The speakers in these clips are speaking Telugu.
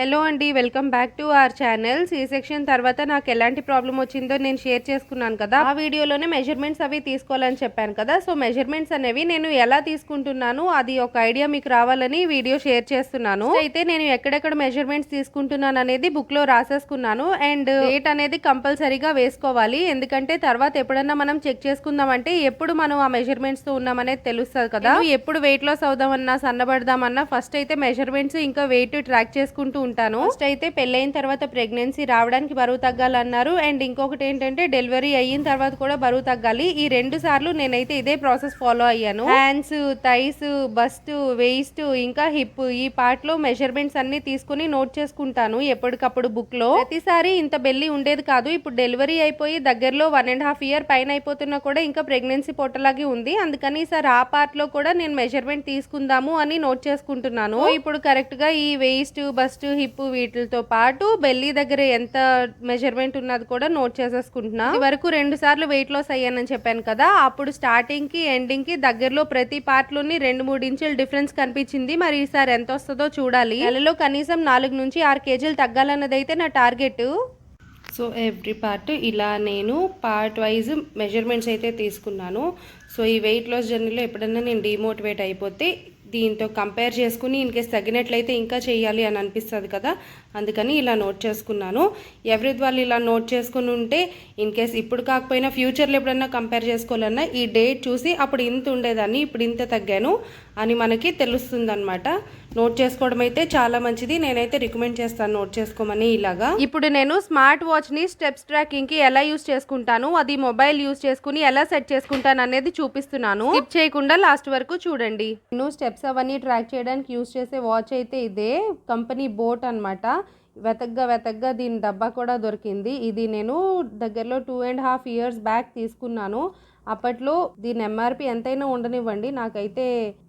హలో అండి welcome back to our channel. C section తర్వాత నాకు ఎలాంటి ప్రాబ్లం వచ్చిందో నేను షేర్ చేసుకున్నాను కదా. ఆ వీడియోలోనే మెజర్మెంట్స్ అవి తీసుకోవాలని చెప్పాను కదా. సో మెజర్మెంట్స్ అనేవి నేను ఎలా తీసుకుంటున్నాను అది ఒక ఐడియా మీకు రావాలని వీడియో షేర్ చేస్తున్నాను. అయితే నేను ఎక్కడెక్కడ మెజర్మెంట్స్ తీసుకుంటున్నాను అనేది బుక్లో రాసేసుకున్నాను. అండ్ డేట్ అనేది కంపల్సరీగా వేసుకోవాలి. ఎందుకంటే తర్వాత ఎప్పుడన్నా మనం చెక్ చేసుకుందామంటే ఎప్పుడు మనం ఆ మెజర్మెంట్స్తో ఉన్నామనేది తెలుస్తుంది కదా. ఎప్పుడు వెయిట్ లాస్ అవుదామన్నా సన్నబడదామన్నా ఫస్ట్ అయితే మెజర్మెంట్స్ ఇంకా వెయిట్ ట్రాక్ చేసుకుంటూ ఉంటాను ఫస్ట్ అయితే పెళ్ళైన తర్వాత ప్రెగ్నెన్సీ రావడానికి బరువు తగ్గాలన్నారు. అండ్ ఇంకొకటి ఏంటంటే డెలివరీ అయిన తర్వాత కూడా బరువు తగ్గాలి. ఈ రెండు సార్లు నేనైతే ఇదే ప్రాసెస్ ఫాలో అయ్యాను. హ్యాండ్స్ థైస్ బస్ట్ వేస్ట్ ఇంకా హిప్ ఈ పార్ట్లో మెజర్మెంట్స్ అన్ని తీసుకుని నోట్ చేసుకుంటాను ఎప్పటికప్పుడు బుక్లో. ప్రతిసారి ఇంత బెల్లి ఉండేది కాదు. ఇప్పుడు డెలివరీ అయిపోయి దగ్గరలో వన్ అండ్ హాఫ్ ఇయర్ పైన అయిపోతున్నా కూడా ఇంకా ప్రెగ్నెన్సీ పొట్టలాగే ఉంది. అందుకని ఈసారి ఆ పార్ట్లో కూడా నేను మెజర్మెంట్ తీసుకుందాము అని నోట్ చేసుకుంటున్నాను. ఇప్పుడు కరెక్ట్గా ఈ వేస్ట్ బస్ట్ హిప్ వీటితో పాటు బెల్లీ దగ్గర ఎంత మెజర్మెంట్ ఉన్నది కూడా నోట్ చేసేసుకుంటున్నా. వరకు రెండు సార్లు వెయిట్ లాస్ అయ్యానని చెప్పాను కదా అప్పుడు స్టార్టింగ్కి ఎండింగ్కి దగ్గరలో ప్రతి పార్ట్లోని రెండు మూడు ఇంచుల డిఫరెన్స్ కనిపించింది. మరి ఈసారి ఎంత వస్తుందో చూడాలి. నెలలో కనీసం నాలుగు నుంచి ఆరు కేజీలు తగ్గాలన్నది అయితే నా టార్గెట్ సో ఎవ్రీ పార్ట్ ఇలా నేను పార్ట్ వైజ్ మెజర్మెంట్స్ అయితే తీసుకున్నాను. సో ఈ వెయిట్ లాస్ జర్నీలో ఎప్పుడన్నా నేను డిమోటివేట్ అయిపోతే దీంతో కంపేర్ చేసుకుని ఇన్కేస్ తగ్గినట్లయితే ఇంకా చేయాలి అని అనిపిస్తుంది కదా. అందుకని ఇలా నోట్ చేసుకున్నాను. ఎవరి వాళ్ళు ఇలా నోట్ చేసుకుని ఉంటే ఇన్ కేస్ ఇప్పుడు కాకపోయినా ఫ్యూచర్లో ఎప్పుడన్నా కంపేర్ చేసుకోవాలన్నా ఈ డేట్ చూసి అప్పుడు ఇంత ఉండేదాన్ని ఇప్పుడు ఇంత తగ్గాను. అని మనకి తెలుస్తుంది అనమాట నోట్ చేసుకోవడం అయితే చాలా మంచిది. నేనైతే రికమెండ్ చేస్తాను నోట్ చేసుకోమని ఇలాగా. ఇప్పుడు నేను స్మార్ట్ వాచ్ని స్టెప్స్ ట్రాకింగ్కి ఎలా యూస్ చేసుకుంటాను అది మొబైల్ యూస్ చేసుకుని ఎలా సెట్ చేసుకుంటాను అనేది చూపిస్తున్నాను. స్కిప్ చేయకుండా లాస్ట్ వరకు చూడండి. నేను స్టెప్స్ అవన్నీ ట్రాక్ చేయడానికి యూస్ చేసే వాచ్ అయితే ఇదే కంపెనీ బోట్ అన్నమాట. వెతగ్గా వెతగ్గా దీని డబ్బా కూడా దొరికింది. ఇది నేను దగ్గరలో two and half years back తీసుకున్నాను. అప్పట్లో దీని ఎంఆర్పి ఎంతైనా ఉండనివ్వండి. నాకైతే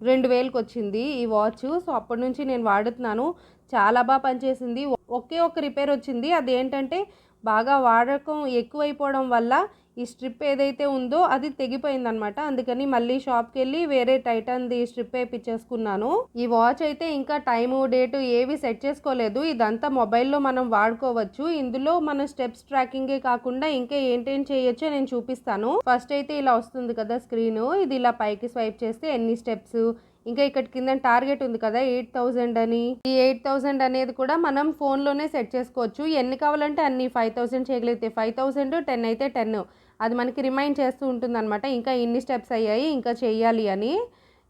రెండు వేలకు వచ్చింది ఈ వాచ్. సో అప్పటి నుంచి నేను వాడుతున్నాను. చాలా బాగా పనిచేసింది. ఒకే ఒక్క రిపేర్ వచ్చింది. అదేంటంటే బాగా వాడకం ఎక్కువైపోవడం వల్ల ఈ స్ట్రిప్ ఏదైతే ఉందో అది తెగిపోయిందనమాట అందుకని మళ్ళీ షాప్కి వెళ్ళి వేరే టైటన్ది స్ట్రిప్ వేయించేసుకున్నాను ఈ వాచ్ అయితే ఇంకా టైము డేటు ఏవి సెట్ చేసుకోలేదు. ఇదంతా మొబైల్లో మనం వాడుకోవచ్చు. ఇందులో మన స్టెప్స్ ట్రాకింగే కాకుండా ఇంకా ఏంటేం చేయొచ్చో నేను చూపిస్తాను. ఫస్ట్ అయితే ఇలా వస్తుంది కదా స్క్రీన్. ఇది ఇలా పైకి స్వైప్ చేస్తే ఎన్ని స్టెప్స్. ఇంకా ఇక్కడ కింద టార్గెట్ ఉంది కదా ఎయిట్ థౌజండ్ అని. ఈ ఎయిట్ థౌజండ్ అనేది కూడా మనం ఫోన్లోనే సెట్ చేసుకోవచ్చు. ఎన్ని కావాలంటే అన్ని. ఫైవ్ థౌసండ్ చేయగలిగితే ఫైవ్ థౌసండ్ టెన్ అయితే టెన్. అది మనకి రిమైండ్ చేస్తూ ఉంటుందన్నమాట. ఇంకా ఇన్ని స్టెప్స్ అయ్యాయి ఇంకా చేయాలి అని.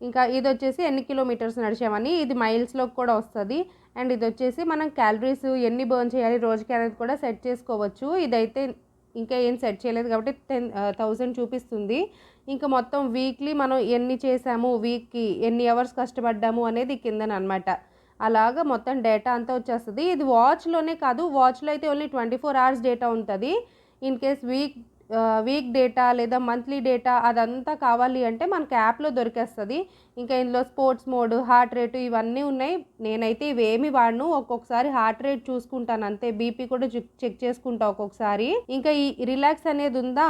ఇంకా ఇది వచ్చేసి ఎన్ని కిలోమీటర్స్ నడిచామని ఇది మైల్స్లోకి కూడా వస్తుంది. అండ్ ఇది వచ్చేసి మనం క్యాలరీస్ ఎన్ని బర్న్ చేయాలి రోజుకి అనేది కూడా సెట్ చేసుకోవచ్చు. ఇదైతే ఇంకా ఏం సెట్ చేయలేదు కాబట్టి టెన్ థౌజండ్ చూపిస్తుంది. ఇంకా మొత్తం వీక్లీ మనం ఎన్ని చేసాము వీక్కి ఎన్ని అవర్స్ కష్టపడ్డాము అనేది కిందన అనమాట అలాగా మొత్తం డేటా అంతా వచ్చేస్తుంది. ఇది వాచ్లోనే కాదు వాచ్లో అయితే only twenty four hours data ఉంటుంది. In case week week data లేదా మంత్లీ డేటా అదంతా కావాలి అంటే మనకి యాప్లో దొరికేస్తుంది. ఇంకా ఇందులో స్పోర్ట్స్ మోడ్ హార్ట్ రేటు ఇవన్నీ ఉన్నాయి. నేనైతే ఇవేమి వాడను. ఒక్కొక్కసారి హార్ట్ రేట్ చూసుకుంటాను. అంతే బీపీ కూడా చెక్ చేసుకుంటా ఒక్కొక్కసారి. ఇంకా ఈ రిలాక్స్ అనేది ఉందా?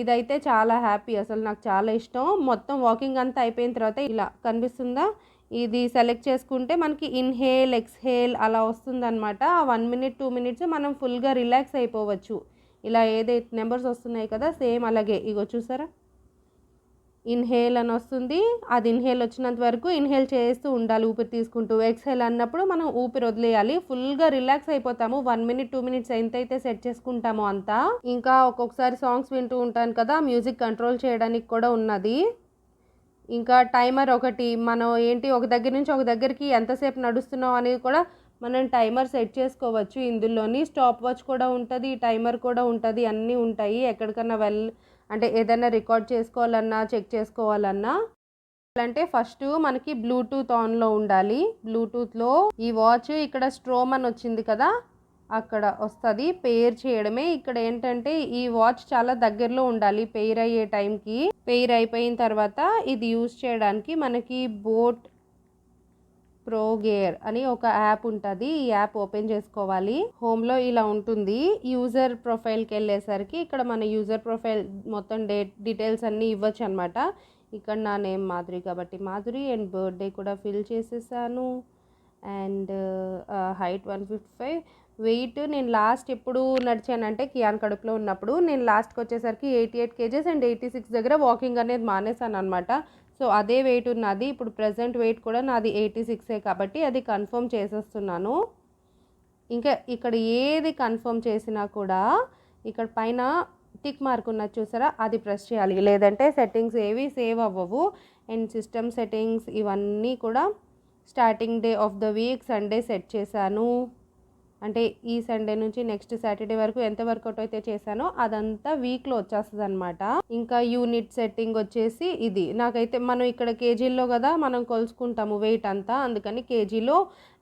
ఇదైతే చాలా హ్యాపీ అసలు నాకు చాలా ఇష్టం. మొత్తం వాకింగ్ అంతా అయిపోయిన తర్వాత ఇలా కనిపిస్తుందా? ఇది సెలెక్ట్ చేసుకుంటే మనకి ఇన్హేల్ ఎక్స్హేల్ అలా వస్తుందన్నమాట. ఆ వన్ మినిట్ టూ మినిట్స్ మనం ఫుల్గా రిలాక్స్ అయిపోవచ్చు. ఇలా ఏదైతే నెంబర్స్ వస్తున్నాయి కదా సేమ్ అలాగే. ఇగో చూసారా? ఇన్హేల్ అని వస్తుంది. అది ఇన్హేల్ వచ్చినంత వరకు ఇన్హేల్ చేస్తూ ఉండాలి ఊపిరి తీసుకుంటూ. ఎక్స్హేల్ అన్నప్పుడు మనం ఊపిరి వదిలేయాలి. ఫుల్గా రిలాక్స్ అయిపోతాము. వన్ మినిట్ టూ మినిట్స్ ఎంతైతే సెట్ చేసుకుంటామో అంతా. ఇంకా ఒక్కొక్కసారి సాంగ్స్ వింటూ ఉంటాను కదా మ్యూజిక్ కంట్రోల్ చేయడానికి కూడా ఉన్నది. ఇంకా టైమర్ ఒకటి. మనం ఏంటి ఒక దగ్గర నుంచి ఒక దగ్గరికి ఎంతసేపు నడుస్తున్నాం అనేది కూడా మనం టైమర్ సెట్ చేసుకోవచ్చు. ఇందులోని స్టాప్ వాచ్ కూడా ఉంటుంది టైమర్ కూడా ఉంటుంది అన్నీ ఉంటాయి. ఎక్కడికన్నా వెల్ అంటే ఏదైనా రికార్డ్ చేసుకోవాలన్నా చెక్ చేసుకోవాలన్నా అంటే ఫస్ట్ మనకి బ్లూటూత్ ఆన్లో ఉండాలి. బ్లూటూత్లో ఈ వాచ్ ఇక్కడ స్ట్రోమ్ అని వచ్చింది కదా అక్కడ వస్తుంది. పేర్ చేయడమే. ఇక్కడ ఏంటంటే ఈ వాచ్ చాలా దగ్గరలో ఉండాలి పెయిర్ అయ్యే టైంకి. పెయిర్ అయిపోయిన తర్వాత ఇది యూజ్ చేయడానికి మనకి బోట్ ప్రోగేర్ అని ఒక యాప్ ఉంటుంది. ఈ యాప్ ఓపెన్ చేసుకోవాలి. హోమ్లో ఇలా ఉంటుంది. యూజర్ ప్రొఫైల్కి వెళ్ళేసరికి ఇక్కడ మన యూజర్ ప్రొఫైల్ మొత్తం డే డీటెయిల్స్ అన్నీ ఇవ్వచ్చు అనమాట ఇక్కడ నా నేమ్ మాధురి కాబట్టి మాధురి అండ్ బర్త్డే కూడా ఫిల్ చేసేసాను. And height one fifty five weight నేను లాస్ట్ ఎప్పుడు నడిచానంటే కియాన్ కడుపులో ఉన్నప్పుడు నేను లాస్ట్కి వచ్చేసరికి eighty eight kgs and eighty six దగ్గర వాకింగ్ అనేది మానేసాను అనమాట సో అదే వెయిట్ ఉన్నది. ఇప్పుడు ప్రజెంట్ వెయిట్ కూడా నాది ఎయిటీ సిక్సే కాబట్టి అది కన్ఫర్మ్ చేసేస్తున్నాను. ఇంకా ఇక్కడ ఏది కన్ఫర్మ్ చేసినా కూడా ఇక్కడ పైన టిక్ మార్క్ ఉన్నది చూసారా? అది ప్రెస్ చేయాలి. లేదంటే సెట్టింగ్స్ ఏవి సేవ్ అవ్వవు. అండ్ సిస్టమ్ సెట్టింగ్స్ ఇవన్నీ కూడా starting day of the week Sunday set చేశాను. అంటే ఈ సండే నుంచి నెక్స్ట్ సాటర్డే వరకు ఎంత వర్కౌట్ అయితే చేశానో అదంతా వీక్లో వచ్చేస్తుంది అనమాట ఇంకా యూనిట్ సెట్టింగ్ వచ్చేసి ఇది. నాకైతే మనం ఇక్కడ కేజీల్లో కదా మనం కొలుసుకుంటాము వెయిట్ అంతా. అందుకని కేజీలో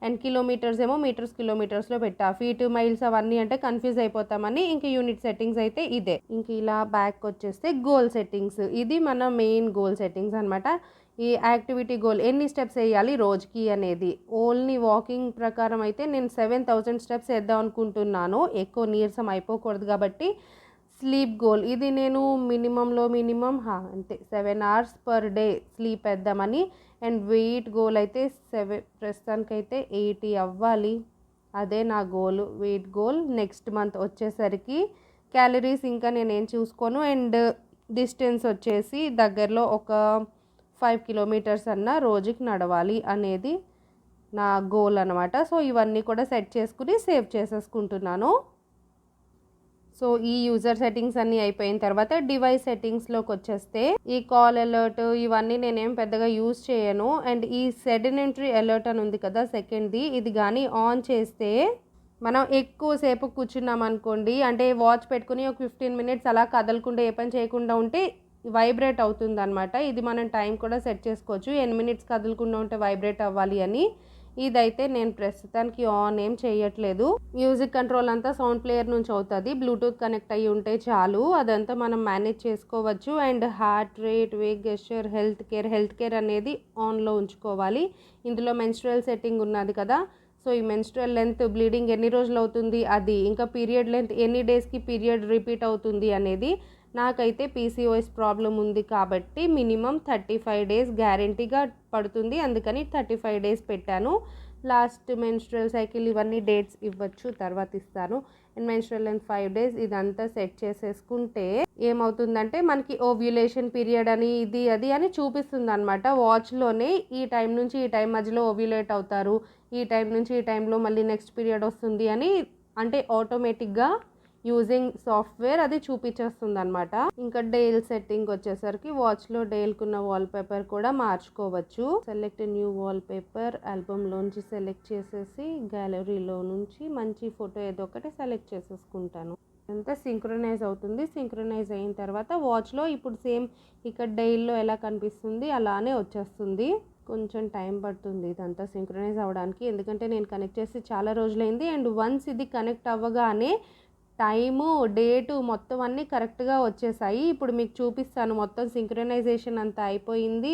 అండ్ కిలోమీటర్స్ ఏమో మీటర్స్ కిలోమీటర్స్లో పెట్టా. ఫీట్ మైల్స్ అవన్నీ అంటే కన్ఫ్యూజ్ అయిపోతామని ఇంక యూనిట్ సెట్టింగ్స్ అయితే ఇదే. ఇంక ఇలా బ్యాక్ వచ్చేస్తే గోల్ సెట్టింగ్స్ ఇది మన మెయిన్ గోల్ సెట్టింగ్స్ అనమాట ఈ యాక్టివిటీ గోల్ ఎన్ని స్టెప్స్ వేయాలి రోజుకి అనేది. ఓన్లీ వాకింగ్ ప్రకారం అయితే నేను సెవెన్ థౌజండ్ స్టెప్స్ వేద్దాం అనుకుంటున్నాను. ఎక్కువ నీరసం అయిపోకూడదు కాబట్టి స్లీప్ గోల్. ఇది నేను మినిమంలో మినిమం అంతే seven hours per day sleep వేద్దామని. అండ్ వెయిట్ గోల్ అయితే సెవెన్ ప్రస్తుతానికైతే ఎయిటీ అవ్వాలి. అదే నా goal weight goal. Next month వచ్చేసరికి క్యాలరీస్ ఇంకా నేనేం చూసుకోను. అండ్ డిస్టెన్స్ వచ్చేసి దగ్గరలో ఒక ఫైవ్ కిలోమీటర్స్ అన్న రోజుకి నడవాలి అనేది నా గోల్ అనమాట సో ఇవన్నీ కూడా సెట్ చేసుకుని సేవ్ చేసేసుకుంటున్నాను. సో ఈ యూజర్ సెట్టింగ్స్ అన్నీ అయిపోయిన తర్వాత డివైస్ సెట్టింగ్స్లోకి వచ్చేస్తే ఈ కాల్ అలర్ట్ ఇవన్నీ నేనేం పెద్దగా యూజ్ చేయను. అండ్ ఈ సెడినెంటరీ అలర్ట్ అని ఉంది కదా సెకండ్ది ఇది కానీ ఆన్ చేస్తే మనం ఎక్కువసేపు కూర్చున్నాం అనుకోండి అంటే వాచ్ పెట్టుకుని ఒక ఫిఫ్టీన్ మినిట్స్ అలా కదలకుండా ఏ పని చేయకుండా ఉంటే వైబ్రేట్ అవుతుంది అనమాట ఇది మనం టైం కూడా సెట్ చేసుకోవచ్చు. ఎన్ని మినిట్స్ కదులకుండా ఉంటే వైబ్రేట్ అవ్వాలి అని. ఇదైతే నేను ప్రస్తుతానికి ఆన్ ఏం చేయట్లేదు. మ్యూజిక్ కంట్రోల్ అంతా సౌండ్ ప్లేయర్ నుంచి అవుతుంది. బ్లూటూత్ కనెక్ట్ అయ్యి ఉంటే చాలు. అదంతా మనం మేనేజ్ చేసుకోవచ్చు. And heart rate wake gesture health care health care అనేది ఆన్లో ఉంచుకోవాలి. ఇందులో మెన్స్ట్రల్ సెట్టింగ్ ఉన్నది కదా. సో ఈ మెన్స్ట్రల్ లెంత్ బ్లీడింగ్ ఎన్ని రోజులు అవుతుంది? అది. ఇంకా పీరియడ్ లెంత్ ఎన్ని డేస్కి పీరియడ్ రిపీట్ అవుతుంది అనేది నాకైతే పీసీఓఎస్ ప్రాబ్లం ఉంది కాబట్టి మినిమం థర్టీ ఫైవ్ డేస్ గ్యారంటీగా పడుతుంది. అందుకని థర్టీ ఫైవ్ డేస్ పెట్టాను. లాస్ట్ మెన్స్ట్రల్ సైకిల్ ఇవన్నీ డేట్స్ ఇవ్వచ్చు తర్వాత ఇస్తాను. And menstrual and five days ఇదంతా సెట్ చేసేసుకుంటే ఏమవుతుందంటే మనకి ఓవ్యులేషన్ పీరియడ్ అని ఇది అది అని చూపిస్తుంది అనమాట వాచ్లోనే ఈ టైం నుంచి ఈ టైం మధ్యలో ఓవ్యులేట్ అవుతారు. ఈ టైం నుంచి ఈ టైంలో మళ్ళీ నెక్స్ట్ పీరియడ్ వస్తుంది అని అంటే ఆటోమేటిక్గా యూజింగ్ సాఫ్ట్వేర్ అది చూపించేస్తుంది అనమాట ఇంకా డేల్ సెట్టింగ్ వచ్చేసరికి వాచ్లో డేల్కున్న వాల్ పేపర్ కూడా మార్చుకోవచ్చు. సెలెక్ట్ న్యూ వాల్ పేపర్ ఆల్బమ్లోంచి సెలెక్ట్ చేసేసి గ్యాలరీలో నుంచి మంచి ఫోటో ఏదో ఒకటి సెలెక్ట్ చేసేసుకుంటాను. అంతా సింక్రనైజ్ అవుతుంది. సింక్రనైజ్ అయిన తర్వాత వాచ్లో ఇప్పుడు సేమ్ ఇక్కడ డైల్లో ఎలా కనిపిస్తుంది అలానే వచ్చేస్తుంది. కొంచెం టైం పడుతుంది ఇదంతా సింక్రనైజ్ అవ్వడానికి. ఎందుకంటే నేను కనెక్ట్ చేసి చాలా రోజులైంది. అండ్ వన్స్ ఇది కనెక్ట్ అవ్వగానే టైము డేటు మొత్తం అన్నీ కరెక్ట్గా వచ్చేసాయి. ఇప్పుడు మీకు చూపిస్తాను మొత్తం సింక్రనైజేషన్ అంతా అయిపోయింది.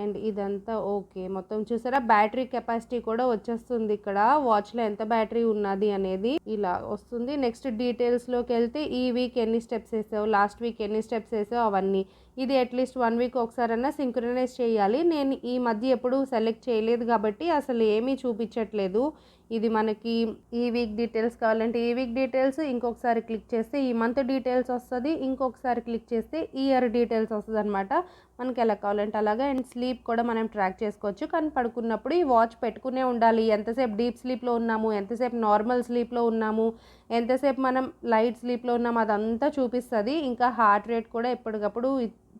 అండ్ ఇదంతా ఓకే. మొత్తం చూసారా? బ్యాటరీ కెపాసిటీ కూడా వచ్చేస్తుంది ఇక్కడ. వాచ్లో ఎంత బ్యాటరీ ఉన్నది అనేది ఇలా వస్తుంది. నెక్స్ట్ డీటెయిల్స్లోకి వెళ్తే ఈ వీక్ ఎన్ని స్టెప్స్ వేసావు? లాస్ట్ వీక్ ఎన్ని స్టెప్స్ వేసావు? అవన్నీ. ఇది అట్లీస్ట్ వన్ వీక్ ఒకసారైనా సింక్రనైజ్ చేయాలి. నేను ఈ మధ్య ఎప్పుడు సెలెక్ట్ చేయలేదు కాబట్టి అసలు ఏమీ చూపించట్లేదు. ఇది మనకి ఈ వీక్ డీటెయిల్స్ కావాలంటే ఈ వీక్ డీటెయిల్స్ ఇంకొకసారి క్లిక్ చేస్తే ఈ మంత్ డీటెయిల్స్ వస్తుంది ఇంకొకసారి క్లిక్ చేస్తే ఇయర్ డీటెయిల్స్ వస్తుంది అనమాట మనకి ఎలా కావాలంటే అలాగా అండ్ స్లీప్ కూడా మనం ట్రాక్ చేసుకోవచ్చు. కానీ పడుకున్నప్పుడు ఈ వాచ్ పెట్టుకునే ఉండాలి. ఎంతసేపు డీప్ స్లీప్లో ఉన్నాము ఎంతసేపు నార్మల్ స్లీప్లో ఉన్నాము ఎంతసేపు మనం లైట్ స్లీప్లో ఉన్నాము అదంతా చూపిస్తుంది. ఇంకా హార్ట్ రేట్ కూడా ఎప్పటికప్పుడు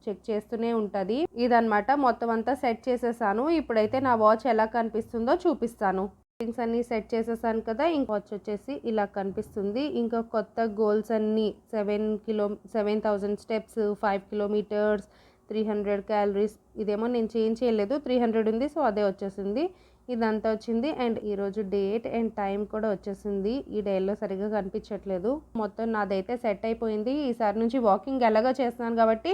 చెక్ చేస్తూనే ఉంటుంది. ఇదనమాట మొత్తం అంతా సెట్ చేసేసాను. ఇప్పుడైతే నా వాచ్ ఎలా కనిపిస్తుందో చూపిస్తాను. సెట్టింగ్స్ అన్నీ సెట్ చేసేసాను కదా ఇంక వాచ్ వచ్చేసి ఇలా కనిపిస్తుంది. ఇంకా కొత్త గోల్స్ అన్నీ seven kilo seven thousand steps five kilometres three hundred calories ఇదేమో నేను చేంజ్ చేయలేదు. త్రీ హండ్రెడ్ ఉంది సో అదే వచ్చేసింది. ఇదంతా వచ్చింది. అండ్ ఈరోజు డేట్ అండ్ టైం కూడా వచ్చేసింది. ఈ డేలో సరిగ్గా కనిపించట్లేదు. మొత్తం నాదైతే సెట్ అయిపోయింది. ఈసారి నుంచి వాకింగ్ ఎలాగో చేస్తున్నాను కాబట్టి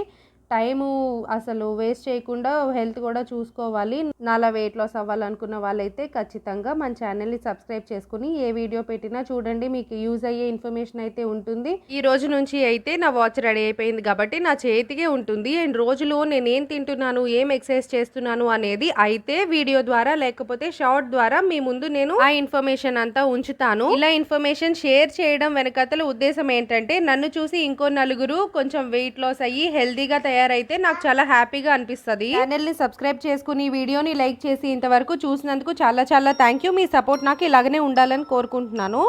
టైము అసలు వేస్ట్ చేయకుండా హెల్త్ కూడా చూసుకోవాలి. నాలా వెయిట్ లాస్ అవ్వాలనుకున్న వాళ్ళైతే ఖచ్చితంగా మన ఛానల్ని సబ్స్క్రైబ్ చేసుకుని ఏ వీడియో పెట్టినా చూడండి. మీకు యూజ్ అయ్యే ఇన్ఫర్మేషన్ అయితే ఉంటుంది. ఈ రోజు నుంచి అయితే నా వాచ్ రెడీ అయిపోయింది కాబట్టి నా చేతికే ఉంటుంది. అండ్ రోజులో నేను ఏం తింటున్నాను ఏం ఎక్సర్సైజ్ చేస్తున్నాను అనేది అయితే వీడియో ద్వారా లేకపోతే షార్ట్ ద్వారా మీ ముందు నేను ఆ ఇన్ఫర్మేషన్ అంతా ఉంచుతాను. ఇలా ఇన్ఫర్మేషన్ షేర్ చేయడం వెనకతల ఉద్దేశం ఏంటంటే నన్ను చూసి ఇంకో నలుగురు కొంచెం వెయిట్ లాస్ అయ్యి హెల్దీగా తయారైతే నాకు చాలా హ్యాపీగా అనిపిస్తుంది. ఛానల్ని సబ్స్క్రైబ్ చేసుకుని వీడియోని లైక్ చేసి ఇంతవరకు చూసినందుకు చాలా చాలా థ్యాంక్ యూ. మీ సపోర్ట్ నాకు ఇలాగనే ఉండాలని కోరుకుంటున్నాను.